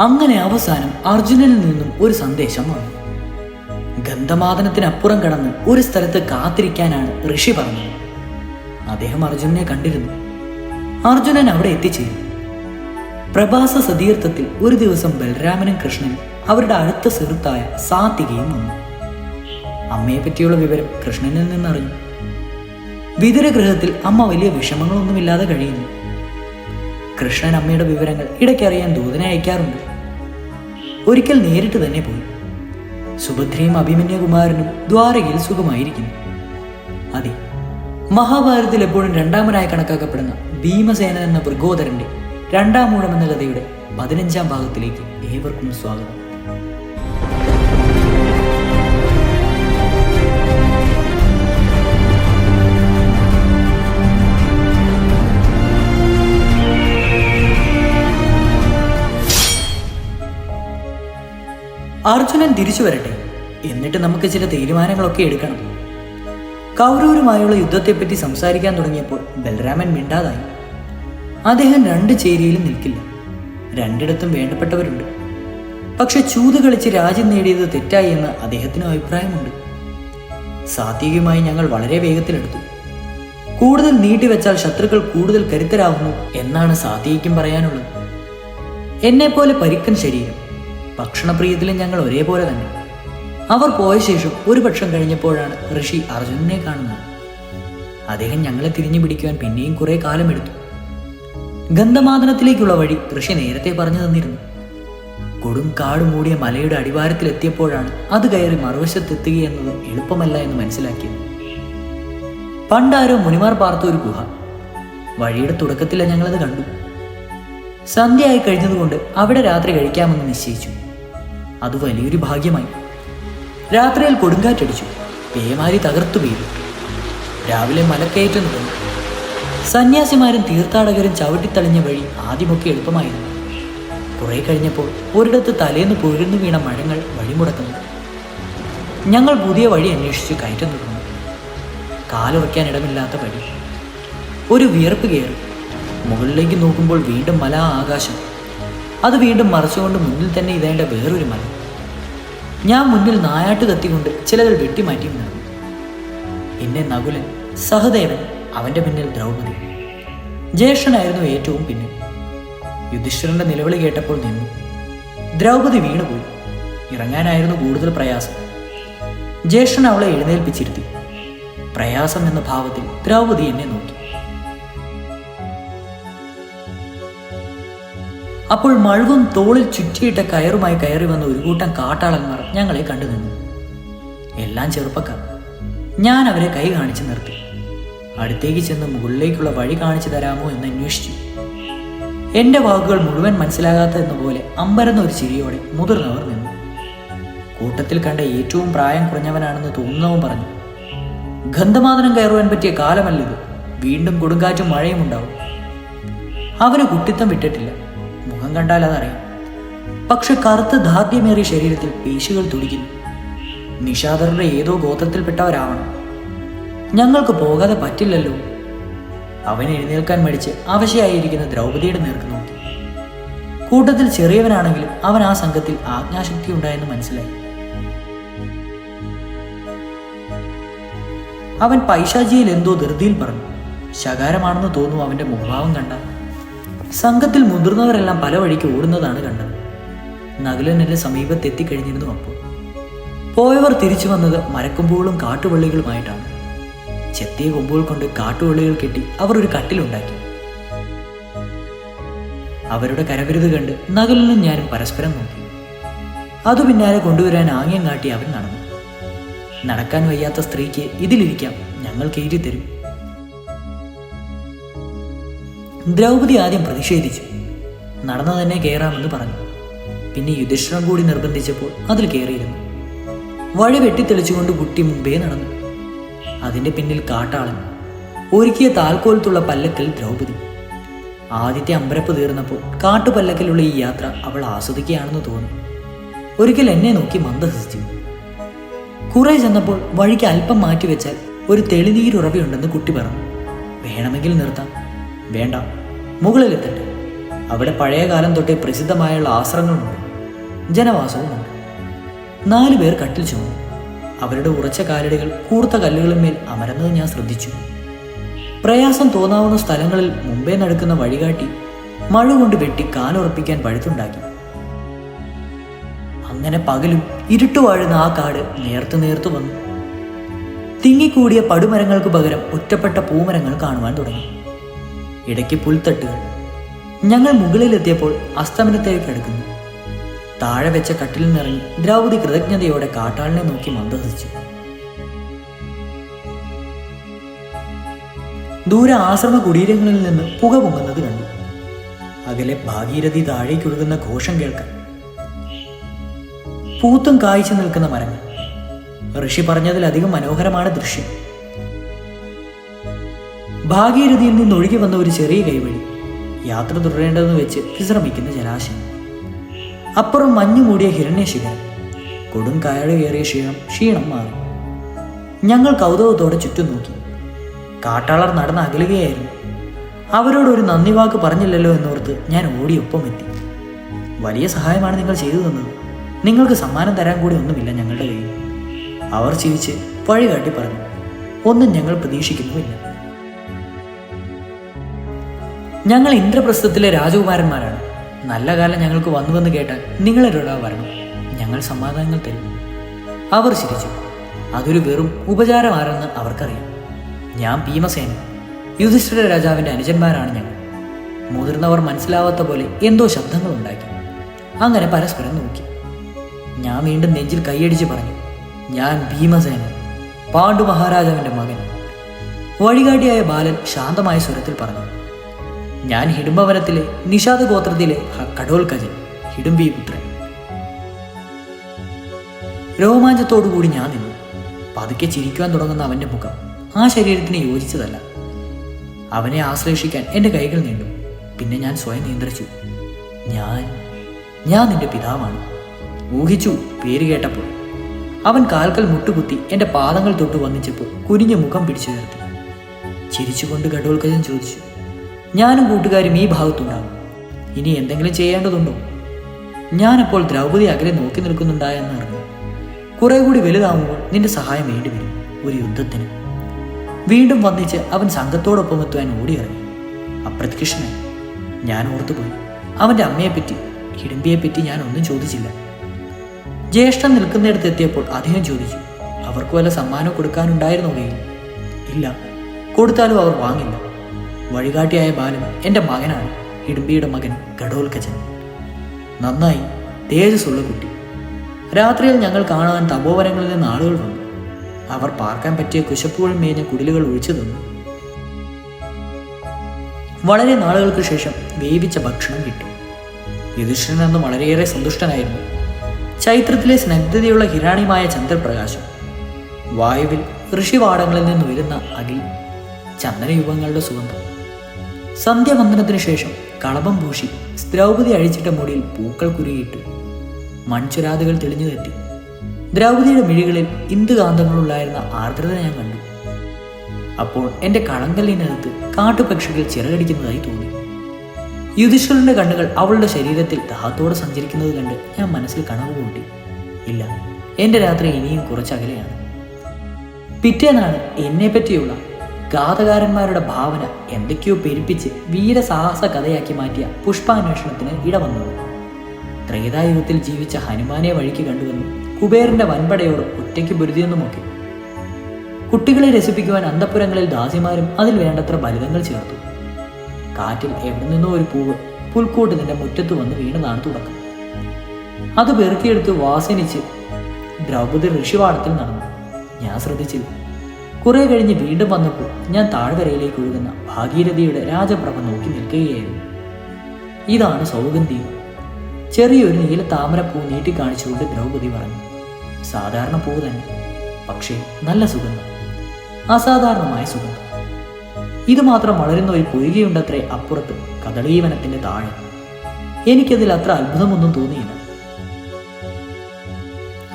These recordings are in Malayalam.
അങ്ങനെ അവസാനം അർജുനനിൽ നിന്നും ഒരു സന്ദേശം വന്നു. ഗന്ധമാതനത്തിനപ്പുറം കടന്ന് ഒരു സ്ഥലത്ത് കാത്തിരിക്കാനാണ് ഋഷി പറഞ്ഞത്. അദ്ദേഹം അർജുനനെ കണ്ടിരുന്നു. അർജുനൻ അവിടെ എത്തിച്ചേരും പ്രഭാസ സതീർത്ഥത്തിൽ ഒരു ദിവസം ബലരാമനും കൃഷ്ണനും അവരുടെ അടുത്ത സുഹൃത്തായ സാത്തികയും വന്നു. അമ്മയെ പറ്റിയുള്ള വിവരം കൃഷ്ണനിൽ നിന്നറിഞ്ഞു. വിതുരഗൃഹത്തിൽ അമ്മ വലിയ വിഷമങ്ങളൊന്നുമില്ലാതെ കഴിയുന്നു. കൃഷ്ണൻ അമ്മയുടെ വിവരങ്ങൾ ഇടയ്ക്കറിയാൻ ദൂതനെ അയക്കാറുണ്ട്. ഒരിക്കൽ നേരിട്ട് തന്നെ പോയി. സുഭദ്രയും അഭിമന്യകുമാരനും ദ്വാരകയിൽ സുഖമായിരിക്കുന്നു. അതെ മഹാഭാരതത്തിൽ എപ്പോഴും രണ്ടാമനായി കണക്കാക്കപ്പെടുന്ന ഭീമസേന എന്ന വൃഗോദരന്റെ രണ്ടാം മൂഴം എന്ന കഥയുടെ പതിനഞ്ചാം ഭാഗത്തിലേക്ക് ഏവർക്കും സ്വാഗതം. അർജുനൻ തിരിച്ചു വരട്ടെ. എന്നിട്ട് നമുക്ക് ചില തീരുമാനങ്ങളൊക്കെ എടുക്കണം. കൗരവരുമായുള്ള യുദ്ധത്തെപ്പറ്റി സംസാരിക്കാൻ തുടങ്ങിയപ്പോൾ ബലരാമൻ മിണ്ടാതായി. അദ്ദേഹം രണ്ട് ചേരിയിലും നിൽക്കില്ല. രണ്ടിടത്തും വേണ്ടപ്പെട്ടവരുണ്ട്. പക്ഷെ ചൂത് കളിച്ച് രാജ്യം നേടിയത് തെറ്റായി എന്ന് അദ്ദേഹത്തിനും അഭിപ്രായമുണ്ട്. സാത്വികമായി ഞങ്ങൾ വളരെ വേഗത്തിലെടുത്തു. കൂടുതൽ നീട്ടിവെച്ചാൽ ശത്രുക്കൾ കൂടുതൽ കരുത്തരാകുന്നു എന്നാണ് സാത്വികം പറയാനുള്ളത്. എന്നെപ്പോലെ പരിക്കൻ ശരീരം. ഭക്ഷണപ്രിയത്തിലും ഞങ്ങൾ ഒരേപോലെ തന്നെ. അവർ പോയ ശേഷം ഒരു പക്ഷം കഴിഞ്ഞപ്പോഴാണ് ഋഷി അർജുനനെ കാണുന്നത്. അദ്ദേഹം ഞങ്ങളെ തിരിഞ്ഞു പിടിക്കുവാൻ പിന്നെയും കുറെ കാലമെടുത്തു ഗന്ധമാദനത്തിലേക്കുള്ള വഴി ഋഷി നേരത്തെ പറഞ്ഞു തന്നിരുന്നു. കൊടും കാട് മൂടിയ മലയുടെ അടിവാരത്തിലെത്തിയപ്പോഴാണ് അത് കയറി മറുവശത്തെത്തുക എന്നത് എളുപ്പമല്ല എന്ന് മനസ്സിലാക്കിയത്. പണ്ടാരോ മുനിമാർ പാർത്ത ഒരു ഗുഹ. വഴിയുടെ തുടക്കത്തിൽ ഞങ്ങളത് കണ്ടു. സന്ധ്യയായി കഴിഞ്ഞതുകൊണ്ട് അവിടെ രാത്രി കഴിക്കാമെന്ന് നിശ്ചയിച്ചു. അത് വലിയൊരു ഭാഗ്യമായി. രാത്രിയിൽ കൊടുങ്കാറ്റടിച്ചു. പേമാരി തകർത്തു വീഴും രാവിലെ മലക്കയറ്റം തുടങ്ങി സന്യാസിമാരും തീർത്ഥാടകരും ചവിട്ടിത്തളിഞ്ഞ വഴി ആദ്യമൊക്കെ എളുപ്പമായിരുന്നു. കുറെ കഴിഞ്ഞപ്പോൾ ഒരിടത്ത് തലേന്ന് പൊഴുന്നു വീണ മഴങ്ങൾ വഴിമുടക്കുന്നു. ഞങ്ങൾ പുതിയ വഴി അന്വേഷിച്ച് കയറ്റം തുടങ്ങി കാലുറയ്ക്കാൻ ഇടമില്ലാത്ത വഴി. ഒരു വിയർപ്പ് കയറി. മുകളിലേക്ക് നോക്കുമ്പോൾ വീണ്ടും മല ആകാശം. അത് വീണ്ടും മറച്ചുകൊണ്ട് മുന്നിൽ തന്നെ ഇതേണ്ട വേറൊരു മല. ഞാൻ മുന്നിൽ നായാട്ട് കത്തിക്കൊണ്ട് ചിലകൾ വെട്ടിമാറ്റിയും നടന്നു. പിന്നെ നകുലൻ സഹദേവൻ അവന്റെ പിന്നിൽ ദ്രൗപദി. ജ്യേഷ്ഠനായിരുന്നു ഏറ്റവും പിന്നിൽ. യുധിഷ്ഠിരന്റെ നിലവിളി കേട്ടപ്പോൾ നിന്നു. ദ്രൗപദി വീണുപോയി. ഇറങ്ങാനായിരുന്നു കൂടുതൽ പ്രയാസം. ജ്യേഷ്ഠൻ അവളെ എഴുന്നേൽപ്പിച്ചിരുത്തി. പ്രയാസം എന്ന ഭാവത്തിൽ ദ്രൗപദി എന്നെ നോക്കി. അപ്പോൾ മഴവും തോളിൽ ചുറ്റിയിട്ട കയറുമായി കയറി വന്ന ഒരു കൂട്ടം കാട്ടാളന്മാർ ഞങ്ങളെ കണ്ടു നിന്നു. എല്ലാം ചെറുപ്പക്കാർ. ഞാൻ അവരെ കൈ കാണിച്ചു നിർത്തി. അടുത്തേക്ക് ചെന്ന് മുകളിലേക്കുള്ള വഴി കാണിച്ചു തരാമോ എന്ന് അന്വേഷിച്ചു. എന്റെ വാക്കുകൾ മുഴുവൻ മനസ്സിലാകാത്തതെന്ന പോലെ അമ്പരന്ന ഒരു ചിരിയോടെ മുതിർന്നവർ നിന്നു. കൂട്ടത്തിൽ കണ്ട ഏറ്റവും പ്രായം കുറഞ്ഞവനാണെന്ന് തോന്നുന്നവൻ പറഞ്ഞു ഗന്ധമാതനം കയറുവാൻ പറ്റിയ കാലമല്ലിത്. വീണ്ടും കൊടുങ്കാറ്റും മഴയും ഉണ്ടാവും. അവന് കുട്ടിത്തം വിട്ടിട്ടില്ല. കണ്ടാൽ അതറിയാം പക്ഷെ കറുത്ത ധാർഢ്യമേറിയ ശരീരത്തിൽ പേശികൾ തുടിക്കുന്നു. നിഷാദറുടെ ഏതോ ഗോത്രത്തിൽപ്പെട്ടവരാവണം. ഞങ്ങൾക്ക് പോകാതെ പറ്റില്ലല്ലോ. അവൻ എഴുന്നേൽക്കാൻ മടിച്ച് അവശയായിരിക്കുന്ന ദ്രൗപദിയുടെ നേർക്ക് നോക്കി. കൂട്ടത്തിൽ ചെറിയവനാണെങ്കിലും അവൻ ആ സംഘത്തിൽ ആജ്ഞാശക്തി ഉണ്ടായെന്ന് മനസ്സിലായി. അവൻ പൈശാചിയിൽ എന്തോ ധൃതിയിൽ പറഞ്ഞു. ശകാരമാണെന്ന് തോന്നുന്നു അവന്റെ മുഖഭാവം കണ്ട സംഘത്തിൽ മുതിർന്നവരെല്ലാം പല വഴിക്ക് ഓടുന്നതാണ് കണ്ടത്. നകുലൻ എന്റെ സമീപത്ത് എത്തിക്കഴിഞ്ഞിരുന്നു അപ്പോൾ പോയവർ തിരിച്ചു വന്നത് മരക്കൊമ്പുകളും കാട്ടുവള്ളികളുമായിട്ടാണ്. ചെത്തിയ കൊമ്പുകൾ കൊണ്ട് കാട്ടുവള്ളികൾ കെട്ടി അവർ ഒരു കട്ടിലുണ്ടാക്കി അവരുടെ കരവിരുത് കണ്ട് നകുലനും ഞാനും പരസ്പരം നോക്കി. അതു പിന്നാലെ കൊണ്ടുവരാൻ ആംഗ്യം കാട്ടി അവൻ നടന്നു. നടക്കാൻ വയ്യാത്ത സ്ത്രീക്ക് ഇതിലിരിക്കാം ഞങ്ങൾ കയറ്റി തരും ദ്രൗപദി ആദ്യം പ്രതിഷേധിച്ചു. നടന്നു തന്നെ കയറാമെന്ന് പറഞ്ഞു. പിന്നെ യുധിഷ്ഠിരം കൂടി നിർബന്ധിച്ചപ്പോൾ അതിൽ കയറിയിരുന്നു വഴി വെട്ടിത്തെളിച്ചുകൊണ്ട് കുട്ടി മുമ്പേ നടന്നു. അതിന്റെ പിന്നിൽ കാട്ടാളൻ ഒരുക്കിയ താൽക്കോലത്തുള്ള പല്ലക്കിൽ ദ്രൗപദി. ആദ്യത്തെ അമ്പരപ്പ് തീർന്നപ്പോൾ കാട്ടുപല്ലക്കിലുള്ള ഈ യാത്ര അവൾ ആസ്വദിക്കുകയാണെന്ന് തോന്നി. ഒരിക്കൽ എന്നെ നോക്കി മന്ദഹസിച്ചു. കുറെ ചെന്നപ്പോൾ വഴിക്ക് അല്പം മാറ്റിവെച്ചാൽ ഒരു തെളിനീരുറവയുണ്ടെന്ന് കുട്ടി പറഞ്ഞു. വേണമെങ്കിൽ നിർത്താം. വേണ്ട. മുകളിലെത്തട്ടെ അവിടെ പഴയ കാലം തൊട്ടേ പ്രസിദ്ധമായുള്ള ആശ്രമങ്ങളുണ്ട്. ജനവാസവുമുണ്ട് നാലു പേർ കട്ടിൽ ചുമന്നു. അവരുടെ ഉറച്ച കാലടികൾ കൂർത്ത കല്ലുകളിന്മേൽ അമരുന്നത് ഞാൻ ശ്രദ്ധിച്ചു. പ്രയാസം തോന്നാവുന്ന സ്ഥലങ്ങളിൽ മുമ്പേ നടക്കുന്ന വഴികാട്ടി മഴ കൊണ്ട് വെട്ടി കാലുറപ്പിക്കാൻ പഴുത്തുണ്ടാക്കി അങ്ങനെ പകലും ഇരുട്ടുവാഴുന്ന ആ കാട് നേർത്തു നേർത്തു വന്നു. തിങ്ങിക്കൂടിയ പടുമരങ്ങൾക്ക് പകരം ഒറ്റപ്പെട്ട പൂമരങ്ങൾ കാണുവാൻ തുടങ്ങി. ഇടയ്ക്ക് പുൽത്തട്ടുകൾ. ഞങ്ങൾ മുകളിലെത്തിയപ്പോൾ അസ്തമനത്തേക്ക് അടുക്കുന്നു താഴെ വെച്ച കട്ടിലിൽ നിറങ്ങി ദ്രൗപതി കൃതജ്ഞതയോടെ കാട്ടാളിനെ നോക്കി മന്ദഹസിച്ചു. ദൂരെ ആശ്രമ കുടീരങ്ങളിൽ നിന്ന് പുക പൊങ്ങുന്നത് കണ്ടു. അകലെ ഭാഗീരഥി താഴേക്കൊഴുകുന്ന ഘോഷം കേൾക്കാം. പൂത്തും കായ്ച്ചു നിൽക്കുന്ന മരങ്ങൾ. ഋഷി പറഞ്ഞതിലധികം മനോഹരമാണ് ദൃശ്യം. ഭാഗീരഥിയിൽ നിന്ന് ഒഴുകി വന്ന ഒരു ചെറിയ കൈവഴി. യാത്ര തുടരേണ്ടതെന്ന് വെച്ച് വിശ്രമിക്കുന്ന ജലാശയം. അപ്പുറം മഞ്ഞു മൂടിയ ഹിരണ്യശിഖരം. കൊടും കയറുകയറിയ ക്ഷീണം ക്ഷീണം മാറി. ഞങ്ങൾ കൗതുകത്തോടെ ചുറ്റും നോക്കി. കാട്ടാളർ നടന്ന് അകലുകയായിരുന്നു. അവരോട് ഒരു നന്ദി വാക്ക് പറഞ്ഞില്ലല്ലോ എന്നോർത്ത് ഞാൻ ഓടിയൊപ്പം എത്തി വലിയ സഹായമാണ് നിങ്ങൾ ചെയ്തു തന്നത് നിങ്ങൾക്ക് സമ്മാനം തരാൻ കൂടി ഒന്നുമില്ല ഞങ്ങളുടെ കയ്യിൽ. അവർ ചിരിച്ച് വഴികാട്ടി പറഞ്ഞു. ഒന്നും ഞങ്ങൾ പ്രതീക്ഷിക്കുന്നുമില്ല. ഞങ്ങൾ ഇന്ദ്രപ്രസ്ഥത്തിലെ രാജകുമാരന്മാരാണ്. നല്ല കാലം ഞങ്ങൾക്ക് വന്നുവെന്ന് കേട്ടാൽ നിങ്ങളൊരാ വരണം. ഞങ്ങൾ സമാധാനങ്ങൾ തരും. അവർ ചിരിച്ചു. അതൊരു വെറും ഉപചാരമാണെന്ന് അവർക്കറിയാം. ഞാൻ ഭീമസേനൻ യുധിഷ്ഠിര രാജാവിന്റെ അനുജന്മാരാണ് ഞങ്ങൾ. മുതിർന്നവർ മനസ്സിലാവാത്ത പോലെ എന്തോ ശബ്ദങ്ങൾ ഉണ്ടാക്കി അങ്ങനെ പരസ്പരം നോക്കി. ഞാൻ വീണ്ടും നെഞ്ചിൽ കൈയടിച്ച് പറഞ്ഞു ഞാൻ ഭീമസേനൻ പാണ്ഡു മഹാരാജാവിന്റെ മകൻ. വഴികാട്ടിയായ ബാലൻ ശാന്തമായ സ്വരത്തിൽ പറഞ്ഞു ഞാൻ ഹിഡുംബവനത്തിലെ നിഷാദ് ഗോത്രത്തിലെ കടോൽ കടോൽക്കജൻ ഹിഡുംബി പുത്രൻ രോമാഞ്ചത്തോടുകൂടി ഞാൻ നിന്നു. പതുക്കെ ചിരിക്കുവാൻ തുടങ്ങുന്ന അവന്റെ മുഖം ആ ശരീരത്തിന് യോജിച്ചതല്ല. അവനെ ആശ്ലേഷിക്കാൻ എന്റെ കൈകൾ നീണ്ടു. പിന്നെ ഞാൻ സ്വയം നിയന്ത്രിച്ചു. ഞാൻ ഞാൻ നിന്റെ പിതാവാണ്. ഊഹിച്ചു പേര് കേട്ടപ്പോൾ. അവൻ കാൽക്കൽ മുട്ടുകുത്തി എന്റെ പാദങ്ങൾ തൊട്ട് വന്നിച്ചപ്പോൾ കുനിഞ്ഞ മുഖം പിടിച്ചു നിർത്തി ചിരിച്ചുകൊണ്ട് ഘടോൽക്കജൻ ചോദിച്ചു ഞാനും കൂട്ടുകാരും ഈ ഭാഗത്തുണ്ടാകും. ഇനി എന്തെങ്കിലും ചെയ്യേണ്ടതുണ്ടോ? ഞാനപ്പോൾ ദ്രൗപദി അകലെ നോക്കി നിൽക്കുന്നുണ്ടായെന്ന് അറിഞ്ഞു കുറെ കൂടി വലുതാവുമ്പോൾ നിന്റെ സഹായം വേണ്ടിവരും ഒരു യുദ്ധത്തിന്. വീണ്ടും വന്നിച്ച് അവൻ സംഘത്തോടൊപ്പം എത്തുവാൻ ഓടിയിറങ്ങി. അപ്രത്യക്ഷനായി. ഞാൻ ഓർത്തുപോയി. അവന്റെ അമ്മയെപ്പറ്റി ഹിഡുമ്പിയെപ്പറ്റി ഞാൻ ഒന്നും ചോദിച്ചില്ല. ജ്യേഷ്ഠൻ നിൽക്കുന്നിടത്ത് എത്തിയപ്പോൾ അദ്ദേഹം ചോദിച്ചു അവർക്ക് വല്ല സമ്മാനം കൊടുക്കാനുണ്ടായിരുന്നോ? ഇല്ല. കൊടുത്താലും അവർ വാങ്ങില്ല. വഴികാട്ടിയായ ബാലൻ എന്റെ മകനാണ്. ഇടുമ്പിയുടെ മകൻ ഘടോൽക്കജൻ നന്നായി തേജസ്സുള്ള കുട്ടി. രാത്രിയിൽ ഞങ്ങൾ കാണാൻ തപോവനങ്ങളിൽ നിന്ന് ആളുകൾ വന്നു. അവർ പാർക്കാൻ പറ്റിയ കുശപ്പുകൾ മേഞ്ഞ കുടിലുകൾ ഒഴിച്ചു തന്നു. വളരെ നാളുകൾക്ക് ശേഷം വേവിച്ച ഭക്ഷണം കിട്ടി. യുധിഷ്ഠിരൻ അന്ന് വളരെയേറെ സന്തുഷ്ടനായിരുന്നു. ചൈത്രത്തിലെ സ്നഗ്ധതയുള്ള ഹിരാണിമായ ചന്ദ്രപ്രകാശം വായുവിൽ ഋഷിവാടങ്ങളിൽ നിന്ന് വരുന്ന അകിൽ ചന്ദനയുഗങ്ങളുടെ സുഗന്ധം സന്ധ്യാവന്ദനത്തിനു ശേഷം കളഭം പൂശി ദ്രൗപദി അഴിച്ചിട്ട മുടിയിൽ പൂക്കൾ കുരുകിയിട്ടു. മൺചുരാതുകൾ തെളിഞ്ഞു തെറ്റി. ദ്രൗപദിയുടെ മിഴികളിൽ ഇന്ദുകാന്തങ്ങളുണ്ടായിരുന്ന ആർദ്രത ഞാൻ കണ്ടു. അപ്പോൾ എന്റെ കളങ്കല്ലിനകത്ത് കാട്ടുപക്ഷികൾ ചിറകടിക്കുന്നതായി തോന്നി. യുധിഷ്ഠിരന്റെ കണ്ണുകൾ അവളുടെ ശരീരത്തിൽ ദാഹത്തോടെ സഞ്ചരിക്കുന്നത് കണ്ട് ഞാൻ മനസ്സിൽ കണവ് കൂട്ടി. ഇല്ല എന്റെ രാത്രി ഇനിയും കുറച്ചകലെയാണ്. പിറ്റേന്നാണ് എന്നെ ഗാഥകാരന്മാരുടെ ഭാവന എന്തൊക്കെയോ പെരുപ്പിച്ച് വീരസാഹസ കഥയാക്കി മാറ്റിയ പുഷ്പാന്വേഷണത്തിന് ഇടവന്നു ത്രേതായുഗത്തിൽ ജീവിച്ച ഹനുമാനെ വഴിക്ക് കണ്ടുവന്നു കുബേറിന്റെ വൻപടയോട് ഒറ്റയ്ക്ക് പൊരുതിയെന്നുമൊക്കെ. കുട്ടികളെ രസിപ്പിക്കുവാൻ അന്തപ്പുരങ്ങളിൽ ദാസിമാരും അതിൽ വേണ്ടത്ര ബലിതങ്ങൾ ചേർത്തു. കാറ്റിൽ എവിടെ നിന്നോ ഒരു പൂവ് പുൽക്കൂട്ട് നിന്റെ മുറ്റത്ത് വന്ന് വീണതാണ് തുടക്കം. അത് പെറുക്കിയെടുത്ത് വാസനിച്ച് ദ്രൗപദി ഋഷിവാടത്തിൽ നടന്നു. ഞാൻ ശ്രദ്ധിച്ചില്ല. കുറെ കഴിഞ്ഞ് വീണ്ടും വന്നപ്പോൾ ഞാൻ താഴ്വരയിലേക്ക് ഒഴുകുന്ന ഭാഗീരഥിയുടെ രാജപ്രഭ നോക്കി നിൽക്കുകയായിരുന്നു. ഇതാണ് സൗഗന്ധി. ചെറിയൊരു നീല താമരപ്പൂ നീട്ടിക്കാണിച്ചുകൊണ്ട് ദ്രൗപദി പറഞ്ഞു സാധാരണ പൂ തന്നെ പക്ഷേ നല്ല സുഗന്ധം. അസാധാരണമായ സുഗന്ധം. ഇത് മാത്രം വളരുന്ന ഒരു പൊയ്കയുണ്ടത്രേ അപ്പുറത്ത് കദളീവനത്തിന്റെ താഴെ. എനിക്കതിൽ അത്ര അത്ഭുതമൊന്നും തോന്നിയില്ല.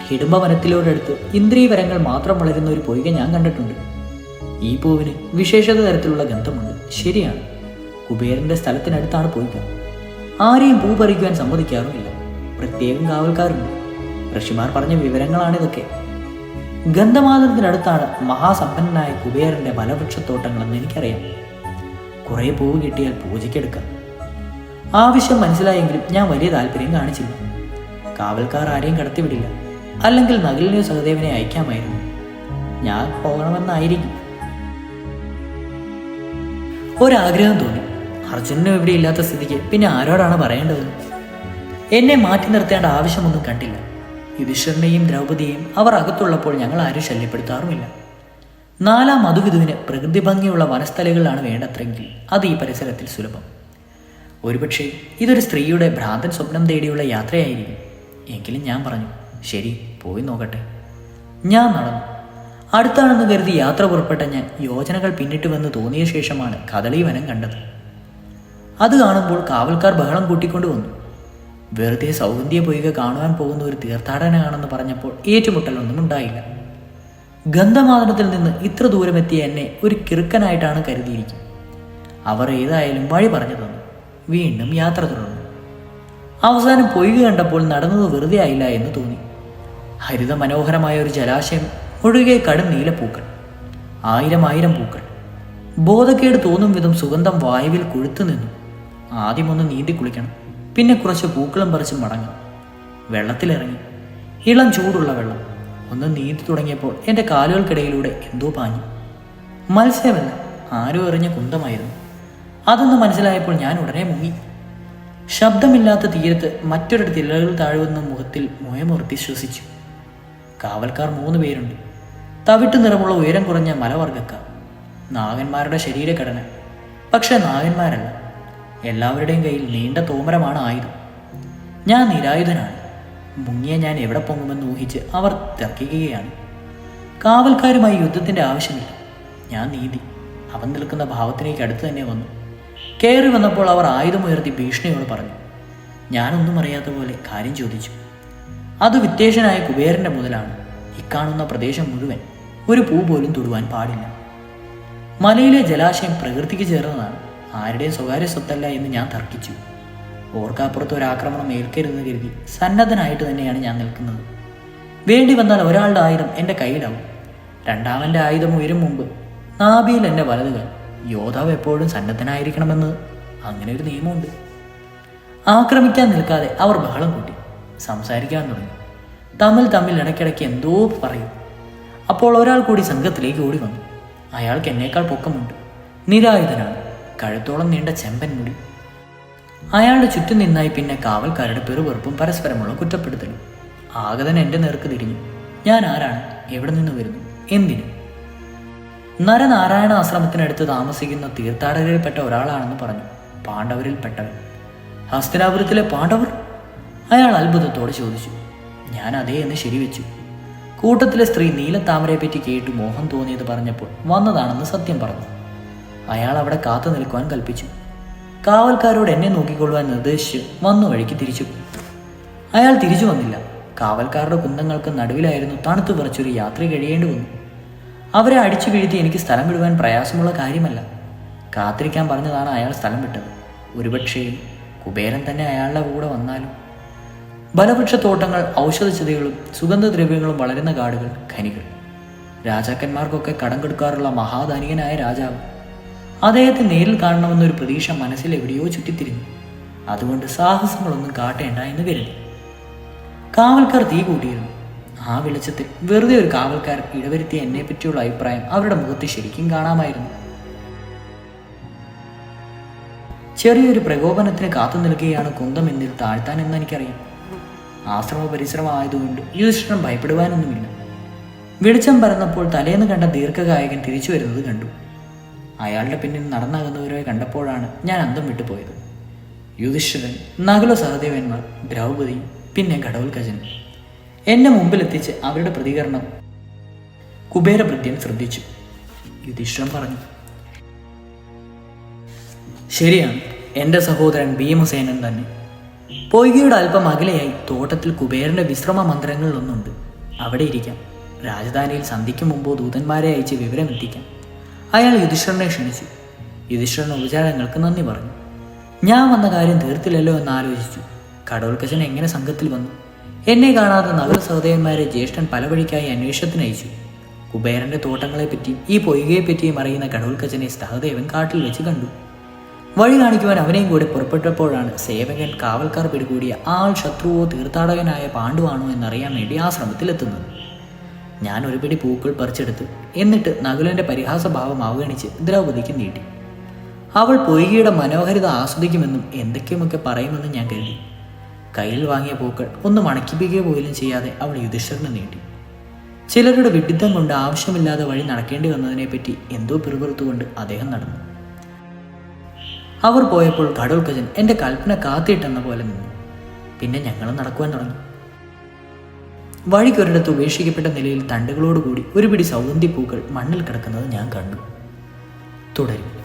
ഹിഡുംബവനത്തിലോടടുത്ത് ഇന്ദ്രിയവരങ്ങൾ മാത്രം വളരുന്ന ഒരു പൊയ്ക ഞാൻ കണ്ടിട്ടുണ്ട്. ഈ പൂവിന് വിശേഷത തരത്തിലുള്ള ഗന്ധമുണ്ട്. ശരിയാണ്. കുബേരന്റെ സ്ഥലത്തിനടുത്താണ് പൊയ്ക. ആരെയും പൂ പറിക്കുവാൻ സമ്മതിക്കാറുമില്ല. പ്രത്യേകം കാവൽക്കാരുണ്ട്. ഋഷിമാർ പറഞ്ഞ വിവരങ്ങളാണിതൊക്കെ. ഗന്ധമാതത്തിനടുത്താണ് മഹാസമ്പന്നനായ കുബേരന്റെ വലവൃക്ഷത്തോട്ടങ്ങളെന്ന് എനിക്കറിയാം. കുറേ പൂവ് കിട്ടിയാൽ പൂജയ്ക്കെടുക്കാം. ആവശ്യം മനസ്സിലായെങ്കിലും ഞാൻ വലിയ താല്പര്യം കാണിച്ചില്ല. കാവൽക്കാർ ആരെയും കടത്തിവിടില്ല. അല്ലെങ്കിൽ നഗലിനെയോ സഹദേവനെ അയക്കാമായിരുന്നു. ഞാൻ പോകണമെന്നായിരിക്കും. ഒരാഗ്രഹം തോന്നി. അർജുനനും ഇവിടെ ഇല്ലാത്ത സ്ഥിതിക്ക് പിന്നെ ആരോടാണ് പറയേണ്ടത്? എന്നെ മാറ്റി നിർത്തേണ്ട ആവശ്യമൊന്നും കണ്ടില്ല. യുധിഷ്ഠിരനെയും ദ്രൗപദിയെയും അവർ അകത്തുള്ളപ്പോൾ ഞങ്ങൾ ആരും ശല്യപ്പെടുത്താറുമില്ല. നാലാം മധുവിധുവിന് പ്രകൃതി ഭംഗിയുള്ള വനസ്ഥലകളാണ് വേണ്ടത്രെങ്കിൽ അത് ഈ പരിസരത്തിൽ സുലഭം. ഒരുപക്ഷെ ഇതൊരു സ്ത്രീയുടെ ഭ്രാന്തൻ സ്വപ്നം തേടിയുള്ള യാത്രയായിരിക്കും. എങ്കിലും ഞാൻ പറഞ്ഞു ശരി പോയി നോക്കട്ടെ. ഞാൻ നടന്നു. അടുത്താണെന്ന് കരുതി യാത്ര പുറപ്പെട്ട ഞാൻ യോജനകൾ പിന്നിട്ടുവെന്ന് തോന്നിയ ശേഷമാണ് കദളി വനം കണ്ടത്. അത് കാണുമ്പോൾ കാവൽക്കാർ ബഹളം കൂട്ടിക്കൊണ്ടു വന്നു. വെറുതെ സൗന്ദര്യ പൊയ്ക കാണുവാൻ പോകുന്ന ഒരു തീർത്ഥാടകനാണെന്ന് പറഞ്ഞപ്പോൾ ഏറ്റുമുട്ടലൊന്നും ഉണ്ടായില്ല. ഗന്ധമാതനത്തിൽ നിന്ന് ഇത്ര ദൂരമെത്തിയ എന്നെ ഒരു കിറുക്കനായിട്ടാണ് കരുതിയിരിക്കും അവർ ഏതായാലും വഴി പറഞ്ഞു തന്നു. വീണ്ടും യാത്ര തുടർന്നു. അവസാനം പൊയ്ക കണ്ടപ്പോൾ നടന്നത് വെറുതെ ആയില്ല എന്ന് തോന്നി. ഹരിത മനോഹരമായ ഒരു ജലാശയം ഒഴുകെ കടും നീലപ്പൂക്കൾ ആയിരം ആയിരം പൂക്കൾ. ബോധക്കേട് തോന്നും വിധം സുഗന്ധം വായുവിൽ കൊഴുത്തു നിന്നു. ആദ്യമൊന്ന് നീന്തി കുളിക്കണം പിന്നെ കുറച്ച് പൂക്കളും പറിച്ച് മടങ്ങും വെള്ളത്തിലിറങ്ങി. ഇളം ചൂടുള്ള വെള്ളം. ഒന്ന് നീന്തി തുടങ്ങിയപ്പോൾ എന്റെ കാലുകൾക്കിടയിലൂടെ എന്തോ പാഞ്ഞു. മത്സ്യമല്ല ആരോ എറിഞ്ഞ കുന്തമായിരുന്നു. അതൊന്ന് മനസ്സിലായപ്പോൾ ഞാൻ ഉടനെ മുങ്ങി. ശബ്ദമില്ലാത്ത തീരത്ത് മറ്റൊരു തിരകൾ താഴുന്ന മുഖത്തിൽ മുയമുറുത്തി ശ്വസിച്ചു. കാവൽക്കാർ മൂന്ന് പേരുണ്ട്. തവിട്ട് നിറമുള്ള ഉയരം കുറഞ്ഞ മലവർഗക്കാർ നാഗന്മാരുടെ ശരീരഘടന. പക്ഷെ നാഗന്മാരല്ല. എല്ലാവരുടെയും കയ്യിൽ നീണ്ട തോമരമാണ് ആയുധം. ഞാൻ നിരായുധനാണ്. മുങ്ങിയ ഞാൻ എവിടെ പൊങ്ങുമെന്ന് ഊഹിച്ച് അവർ തർക്കിക്കുകയാണ്. കാവൽക്കാരുമായി യുദ്ധത്തിന്റെ ആവശ്യമില്ല. ഞാൻ നീതി അവൻ നിൽക്കുന്ന ഭാവത്തിലേക്ക് അടുത്ത് തന്നെ വന്നു. കയറി വന്നപ്പോൾ അവർ ആയുധമുയർത്തി ഭീഷണിയോട് പറഞ്ഞു. ഞാനൊന്നും അറിയാത്ത പോലെ കാര്യം ചോദിച്ചു. അത് വിദ്വേഷനായ കുബേരന്റെ മുതലാണ്. ഇക്കാണുന്ന പ്രദേശം മുഴുവൻ ഒരു പൂ പോലും തൊടുവാൻ പാടില്ല. മലയിലെ ജലാശയം പ്രകൃതിക്ക് ചേർന്നതാണ്. ആരുടെയും സ്വകാര്യ സ്വത്തല്ല എന്ന് ഞാൻ തർക്കിച്ചു. ഓർക്കാപ്പുറത്ത് ഒരു ആക്രമണം ഏൽക്കരുതെന്ന് കരുതി സന്നദ്ധനായിട്ട് തന്നെയാണ് ഞാൻ നിൽക്കുന്നത്. വേണ്ടി വന്നാൽ ഒരാളുടെ ആയുധം എന്റെ കയ്യിലാവും. രണ്ടാമന്റെ ആയുധം ഉയരും മുമ്പ് നാഭിയിൽ എന്റെ വലതുകൾ. യോധാവ് എപ്പോഴും സന്നദ്ധനായിരിക്കണമെന്ന് അങ്ങനെ ഒരു നിയമമുണ്ട്. ആക്രമിക്കാൻ നിൽക്കാതെ അവർ ബഹളം കൂട്ടി. സംസാരിക്കാൻ തുടങ്ങി. തമ്മിൽ തമ്മിൽ ഇടയ്ക്കിടയ്ക്ക് എന്തോ പറയും. അപ്പോൾ ഒരാൾ കൂടി സംഘത്തിലേക്ക് ഓടി വന്നു. അയാൾക്ക് എന്നേക്കാൾ പൊക്കമുണ്ട്. നിരായുധനാണ്. കഴുത്തോളം നീണ്ട ചെമ്പൻ മുടി. അയാളുടെ ചുറ്റും നിന്നായി പിന്നെ കാവൽക്കാരുടെ പെറുപെറുപ്പും പരസ്പരമുള്ള കുറ്റപ്പെടുത്തലും. ആഗതൻ എന്റെ നേർക്ക് തിരിഞ്ഞു. ഞാൻ ആരാണ്? എവിടെ നിന്ന് വരുന്നു? എന്തിനു? നരനാരായണ ആശ്രമത്തിനടുത്ത് താമസിക്കുന്ന തീർത്ഥാടകരിൽപ്പെട്ട ഒരാളാണെന്ന് പറഞ്ഞു. പാണ്ഡവരിൽപ്പെട്ടവൻ. ഹസ്തിനാപുരത്തിലെ പാണ്ഡവർ? അയാൾ അത്ഭുതത്തോടെ ചോദിച്ചു ഞാൻ അതേ എന്ന് ശരിവെച്ചു. കൂട്ടത്തിലെ സ്ത്രീ നീലത്താമരയെപ്പറ്റി കേട്ടു മോഹം തോന്നിയത് പറഞ്ഞപ്പോൾ വന്നതാണെന്ന് സത്യം പറഞ്ഞു. അയാൾ അവിടെ കാത്തു നിൽക്കുവാൻ കൽപ്പിച്ചു. കാവൽക്കാരോട് എന്നെ നോക്കിക്കൊള്ളുവാൻ നിർദ്ദേശിച്ച് വന്നു വഴിക്ക് തിരിച്ചു. അയാൾ തിരിച്ചു വന്നില്ല. കാവൽക്കാരുടെ കുന്തങ്ങൾക്ക് നടുവിലായിരുന്നു തണുത്തു പറിച്ചൊരു യാത്ര കഴിയേണ്ടി വന്നു. അവരെ അടിച്ചു വീഴ്ത്തി എനിക്ക് സ്ഥലം വിടുവാൻ പ്രയാസമുള്ള കാര്യമല്ല. കാത്തിരിക്കാൻ പറഞ്ഞതാണ് അയാൾ സ്ഥലം വിട്ടത്. ഒരുപക്ഷേ കുബേരൻ തന്നെ അയാളുടെ കൂടെ വന്നാലും ബലവൃക്ഷത്തോട്ടങ്ങൾ ഔഷധച്ചെടികളും സുഗന്ധദ്രവ്യങ്ങളും വളരുന്ന കാടുകൾ ഖനികൾ. രാജാക്കന്മാർക്കൊക്കെ കടം കൊടുക്കാറുള്ള മഹാധനികനായ രാജാവ് അദ്ദേഹത്തെ നേരിൽ കാണണമെന്നൊരു പ്രതീക്ഷ മനസ്സിൽ എവിടെയോ ചുറ്റിത്തിരിഞ്ഞു. അതുകൊണ്ട് സാഹസങ്ങളൊന്നും കാട്ടേണ്ട എന്ന് കരുതി. കാവൽക്കാർ തീ കൂട്ടിയിരുന്നു. ആ വെളിച്ചത്തിൽ വെറുതെ ഒരു കാവൽക്കാർ ഇടവരുത്തിയ എന്നെ പറ്റിയുള്ള അഭിപ്രായം അവരുടെ മുഖത്ത് ശരിക്കും കാണാമായിരുന്നു. ചെറിയൊരു പ്രകോപനത്തിന് കാത്തു നിൽക്കുകയാണ് കുന്തം എന്നിൽ താഴ്ത്താൻ എന്ന് എനിക്കറിയാം. ആശ്രമ പരിശ്രമമായതുകൊണ്ട് യുധിഷ്ഠിരൻ ഭയപ്പെടുവാനൊന്നുമില്ല. വെളിച്ചം പരന്നപ്പോൾ തലേന്ന് കണ്ട ദീർഘകായകൻ തിരിച്ചു വരുന്നത് കണ്ടു. അയാളുടെ പിന്നിൽ നടന്നകുന്നവരെ കണ്ടപ്പോഴാണ് ഞാൻ അന്തം വിട്ടുപോയത്. യുധിഷ്ഠിരൻ നകുല സഹദേവന്മാർ ദ്രൗപദി പിന്നെ ഘടോൽക്കജൻ എന്നെ മുമ്പിലെത്തിച്ച് അവരുടെ പ്രതികരണം കുബേരഭൃത്യൻ ശ്രദ്ധിച്ചു. യുധിഷ്ഠിരൻ പറഞ്ഞു ശരിയാണ് എന്റെ സഹോദരൻ ഭീമസേനൻ തന്നെ. പൊയ്കയുടെ അല്പം അകലെയായി തോട്ടത്തിൽ കുബേരന്റെ വിശ്രമ മന്ദിരങ്ങളിലൊന്നുണ്ട്. അവിടെ ഇരിക്കാം. രാജധാനിയിൽ സന്ധിക്ക് മുമ്പോ ദൂതന്മാരെ അയച്ച് വിവരം എത്തിക്കാം അയാൾ യുധിഷ്ഠരനെ ക്ഷണിച്ചു. യുധിഷ്ഠരൻ ഉപചാരങ്ങൾക്ക് നന്ദി പറഞ്ഞു. ഞാൻ വന്ന കാര്യം തീർത്തില്ലല്ലോ എന്ന് ആലോചിച്ചു. കടോൽക്കശൻ എങ്ങനെ സംഘത്തിൽ വന്നു? എന്നെ കാണാതെ നഗര സഹോദയന്മാരെ ജ്യേഷ്ഠൻ പല വഴിക്കായി അന്വേഷണത്തിന് അയച്ചു. കുബേരന്റെ തോട്ടങ്ങളെപ്പറ്റിയും ഈ പൊയ്കയെപ്പറ്റിയും അറിയുന്ന കടോൽക്കച്ചനെ സഹദേവൻ കാട്ടിൽ വെച്ച് കണ്ടു. വഴി കാണിക്കുവാൻ അവനെയും കൂടെ പുറപ്പെട്ടപ്പോഴാണ് സേവകൻ കാവൽക്കാർ പിടികൂടിയ ആൾ ശത്രുവോ തീർത്ഥാടകനായ പാണ്ഡുവാണോ എന്നറിയാൻ വേണ്ടി ആശ്രമത്തിലെത്തുന്നത് ഞാൻ ഒരു പിടി പൂക്കൾ പറിച്ചെടുത്തു. എന്നിട്ട് നകുലന്റെ പരിഹാസഭാവം അവഗണിച്ച് ദ്രൗപദിക്ക് നീട്ടി. അവൾ പൊയ്കിയുടെ മനോഹരിത ആസ്വദിക്കുമെന്നും എന്തൊക്കെയുമൊക്കെ പറയുമെന്നും ഞാൻ കരുതി. കയ്യിൽ വാങ്ങിയ പൂക്കൾ ഒന്ന് മണക്കിപ്പിക്കുക പോലും ചെയ്യാതെ അവൾ യുധിഷ്ഠറിന് നീട്ടി. ചിലരുടെ വിഡിത്തം കൊണ്ട് ആവശ്യമില്ലാതെ വഴി നടക്കേണ്ടി വന്നതിനെപ്പറ്റി എന്തോ പിറുപിറുത്തുകൊണ്ട് അദ്ദേഹം നടന്നു. അവർ പോയപ്പോൾ കടോൽക്കജൻ എന്റെ കൽപ്പന കാത്തിട്ടെന്ന പോലെ നിന്നു. പിന്നെ ഞങ്ങളും നടക്കുവാൻ തുടങ്ങി. വഴിക്കൊരിടത്ത് ഉപേക്ഷിക്കപ്പെട്ട നിലയിൽ തണ്ടുകളോടുകൂടി ഒരു പിടി സൗഗന്ധിപ്പൂക്കൾ മണ്ണിൽ കിടക്കുന്നത് ഞാൻ കണ്ടു. തുടരും.